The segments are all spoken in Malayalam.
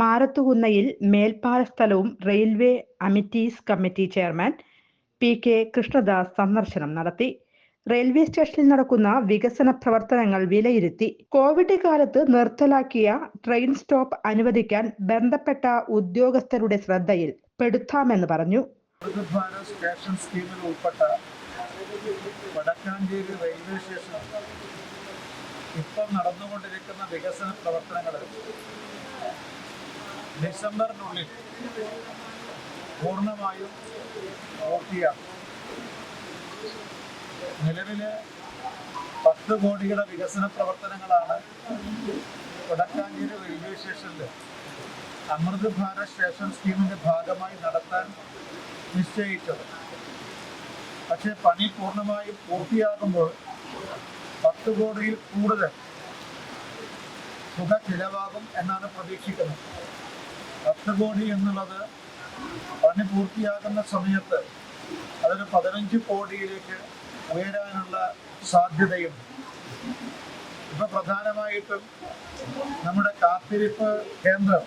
മാരത്തുകുന്നയിൽ മേൽപ്പാല സ്ഥലവും railway amenities committee chairman P K Krishnadas സന്ദർശനം നടത്തി. റെയിൽവേ സ്റ്റേഷനിൽ നടക്കുന്ന വികസന പ്രവർത്തനങ്ങൾ വിലയിരുത്തി. കോവിഡ് കാലത്ത് നിർത്തലാക്കിയ ട്രെയിൻ സ്റ്റോപ്പ് അനുവദിക്കാൻ ബന്ധപ്പെട്ട ഉദ്യോഗസ്ഥരുടെ ശ്രദ്ധയിൽ പെടുത്താമെന്ന് പറഞ്ഞു. റെയിൽവേ ഇപ്പം നടന്നുകൊണ്ടിരിക്കുന്ന വികസന പ്രവർത്തനങ്ങൾ ഡിസംബറിനുള്ളിൽ പൂർണമായും പൂർത്തിയാക്കും നിലവിൽ പത്ത് കോടിയുടെ വികസന പ്രവർത്തനങ്ങളാണ് വടക്കാഞ്ചേരി റെയിൽവേ സ്റ്റേഷനിൽ അമൃത് ഭാരത് സ്റ്റേഷൻ സ്കീമിന്റെ ഭാഗമായി നടത്താൻ നിശ്ചയിച്ചത്. പക്ഷേ പണി പൂർണമായും പൂർത്തിയാകുമ്പോൾ പത്ത് കോടിയിൽ കൂടുതൽ തുക ചിലവാകും എന്നാണ് പ്രതീക്ഷിക്കുന്നത്. കോടി എന്നുള്ളത് പണി പൂർത്തിയാകുന്ന സമയത്ത് അതൊരു പതിനഞ്ച് കോടിയിലേക്ക് ഉയരാനുള്ള സാധ്യതയും ഇപ്പൊ പ്രധാനമായിട്ടും നമ്മുടെ കാത്തിരിപ്പ് കേന്ദ്രം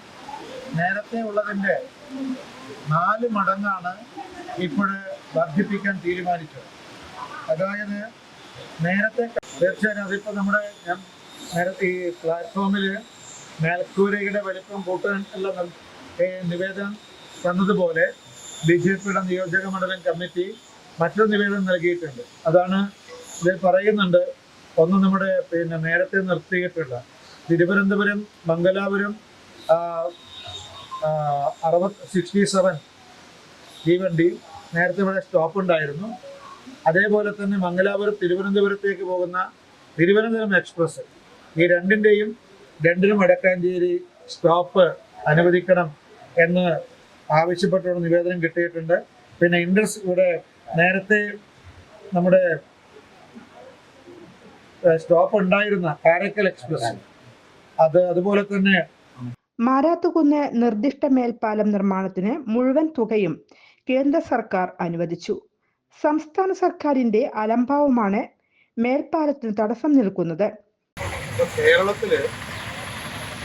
നേരത്തെ ഉള്ളതിന്റെ നാല് മടങ്ങാണ് ഇപ്പോഴ് വർദ്ധിപ്പിക്കാൻ തീരുമാനിച്ചത്. അതായത് നേരത്തെ തീർച്ചയായും അതിപ്പോ നമ്മുടെ ഞാൻ നേരത്തെ ഈ പ്ലാറ്റ്ഫോമിൽ മേൽക്കൂരയുടെ വലിപ്പം കൂട്ടാൻ ഏ, നിവേദനം തന്നതുപോലെ ബി ജെ പിയുടെ നിയോജക മണ്ഡലം കമ്മിറ്റി മറ്റൊരു നിവേദനം നൽകിയിട്ടുണ്ട്. അതാണ് ഇതിൽ പറയുന്നുണ്ട് ഒന്ന് നമ്മുടെ പിന്നെ നേരത്തെ നിർത്തിയിട്ടുള്ള തിരുവനന്തപുരം മംഗലാപുരം അറുപത് സിക്സ്റ്റി സെവൻ തീവണ്ടി നേരത്തെ ഇവിടെ സ്റ്റോപ്പ് ഉണ്ടായിരുന്നു. അതേപോലെ തന്നെ മംഗലാപുരം തിരുവനന്തപുരത്തേക്ക് പോകുന്ന തിരുവനന്തപുരം എക്സ്പ്രസ് ഈ രണ്ടിന്റെയും രണ്ടിനും വടക്കാഞ്ചേരി സ്റ്റോപ്പ് അനുവദിക്കണം എന്ന് ആവശ്യപ്പെട്ടുള്ള നിവേദനം കിട്ടിയിട്ടുണ്ട്. പിന്നെ ഇൻഡസ് ഇവിടെ നേരത്തെ നമ്മുടെ സ്റ്റോപ്പ് ഉണ്ടായിരുന്ന കാരക്കൽ എക്സ്പ്രസ് അത് അതുപോലെ തന്നെ മാരാത്തുകുന്ന് നിർദ്ദിഷ്ട മേൽപ്പാലം നിർമ്മാണത്തിന് മുഴുവൻ തുകയും കേന്ദ്ര സർക്കാർ അനുവദിച്ചു. സംസ്ഥാന സർക്കാരിന്റെ അലംഭാവമാണ് മേൽപ്പാലത്തിന് തടസ്സം നിൽക്കുന്നത്. കേരളത്തിൽ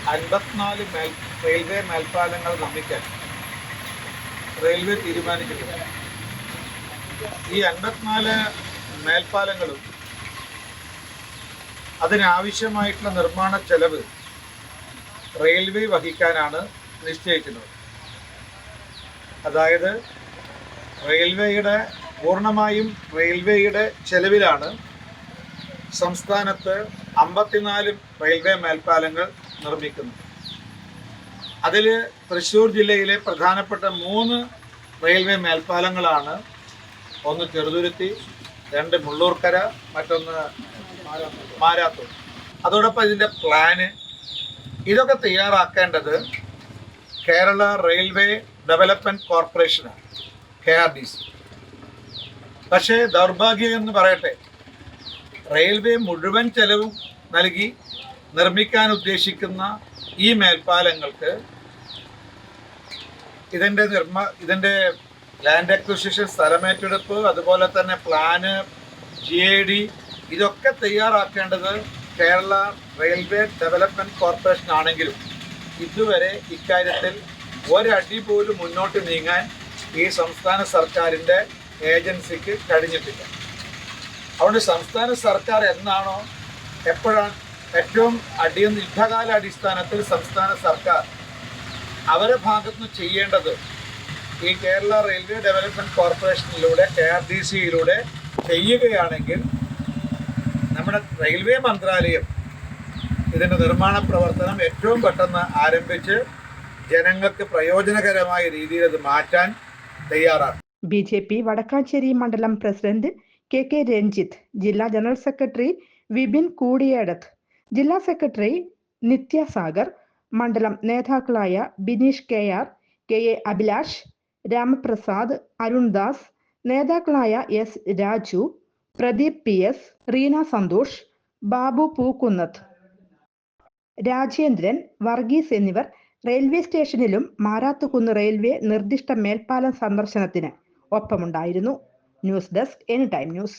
അൻപത്തിനാല് മേൽ റെയിൽവേ മേൽപ്പാലങ്ങൾ നിർമ്മിക്കാൻ റെയിൽവേ തീരുമാനിച്ചിട്ടുണ്ട് ഈ അൻപത്തിനാല് മേൽപ്പാലങ്ങളും അതിനാവശ്യമായിട്ടുള്ള നിർമ്മാണ ചെലവ് റെയിൽവേ വഹിക്കാനാണ് നിശ്ചയിക്കുന്നത്. അതായത് റെയിൽവേയുടെ പൂർണമായും റെയിൽവേയുടെ ചെലവിലാണ് സംസ്ഥാനത്ത് അമ്പത്തിനാല് റെയിൽവേ മേൽപ്പാലങ്ങൾ നിർമ്മിക്കുന്നത് അതിൽ തൃശ്ശൂർ ജില്ലയിലെ പ്രധാനപ്പെട്ട മൂന്ന് റെയിൽവേ മേൽപ്പാലങ്ങളാണ്. ഒന്ന് ചെറുതുരുത്തി രണ്ട് മുള്ളൂർക്കര മറ്റൊന്ന് മാരാത്തൂർ. അതോടൊപ്പം ഇതിന്റെ പ്ലാന്. ഇതൊക്കെ തയ്യാറാക്കേണ്ടത് കേരള റെയിൽവേ ഡെവലപ്മെന്റ് കോർപ്പറേഷനാണ് കെ ആർ ഡി സി. പക്ഷേ ദൗർഭാഗ്യം എന്ന് പറയട്ടെ റെയിൽവേ മുഴുവൻ ചെലവും നൽകി നിർമ്മിക്കാൻ ഉദ്ദേശിക്കുന്ന ഈ മേൽപ്പാലങ്ങൾക്ക് ഇതിന്റെ നിർമ്മ ഇതിന്റെ ലാൻഡ് അക്വിസിഷൻ സ്ഥലമേറ്റെടുപ്പ് അതുപോലെ തന്നെ പ്ലാന് ജി ഐ ഡി ഇതൊക്കെ തയ്യാറാക്കേണ്ടത് കേരള റെയിൽവേ ഡെവലപ്മെന്റ് കോർപ്പറേഷൻ ആണെങ്കിലും ഇതുവരെ ഇക്കാര്യത്തിൽ ഒരടി പോലും മുന്നോട്ട് നീങ്ങാൻ ഈ സംസ്ഥാന സർക്കാരിന്റെ ഏജൻസിക്ക് കഴിഞ്ഞിട്ടില്ല. അതുകൊണ്ട് സംസ്ഥാന സർക്കാർ എന്നാണോ എപ്പോഴാണ് ഏറ്റവും അടിയ യുദ്ധകാല അടിസ്ഥാനത്തിൽ സംസ്ഥാന സർക്കാർ അവരെ ഭാഗത്തുനിന്ന് ചെയ്യേണ്ടത് ഈ കേരള റെയിൽവേ ഡെവലപ്മെന്റ് കോർപ്പറേഷനിലൂടെ കെ ആർ ഡി സിയിലൂടെ ചെയ്യുകയാണെങ്കിൽ നമ്മുടെ റെയിൽവേ മന്ത്രാലയം ഇതിന്റെ നിർമ്മാണ പ്രവർത്തനം ഏറ്റവും പെട്ടെന്ന് ആരംഭിച്ച് ജനങ്ങൾക്ക് പ്രയോജനകരമായ രീതിയിൽ അത് മാറ്റാൻ തയ്യാറാണ്. ബി ജെ പി വടക്കാഞ്ചേരി മണ്ഡലം പ്രസിഡന്റ് കെ കെ രഞ്ജിത്ത് ജില്ലാ ജനറൽ സെക്രട്ടറി വിപിൻ കൂടിയേടത്ത് ജില്ലാ സെക്രട്ടറി നിത്യ സാഗർ മണ്ഡലം നേതാക്കളായ Bineesh K R K A Abhilash Ramaprasad Arundas നേതാക്കളായ S Raju Pradeep P S Reena Santhosh Babu Pookkunnath Rajendran Varghese എന്നിവർ റെയിൽവേ സ്റ്റേഷനിലും മാരാത്തുകുന്ന് റെയിൽവേ നിർദ്ദിഷ്ട മേൽപ്പാലം സന്ദർശനത്തിന് ഒപ്പമുണ്ടായിരുന്നു. News desk any time news.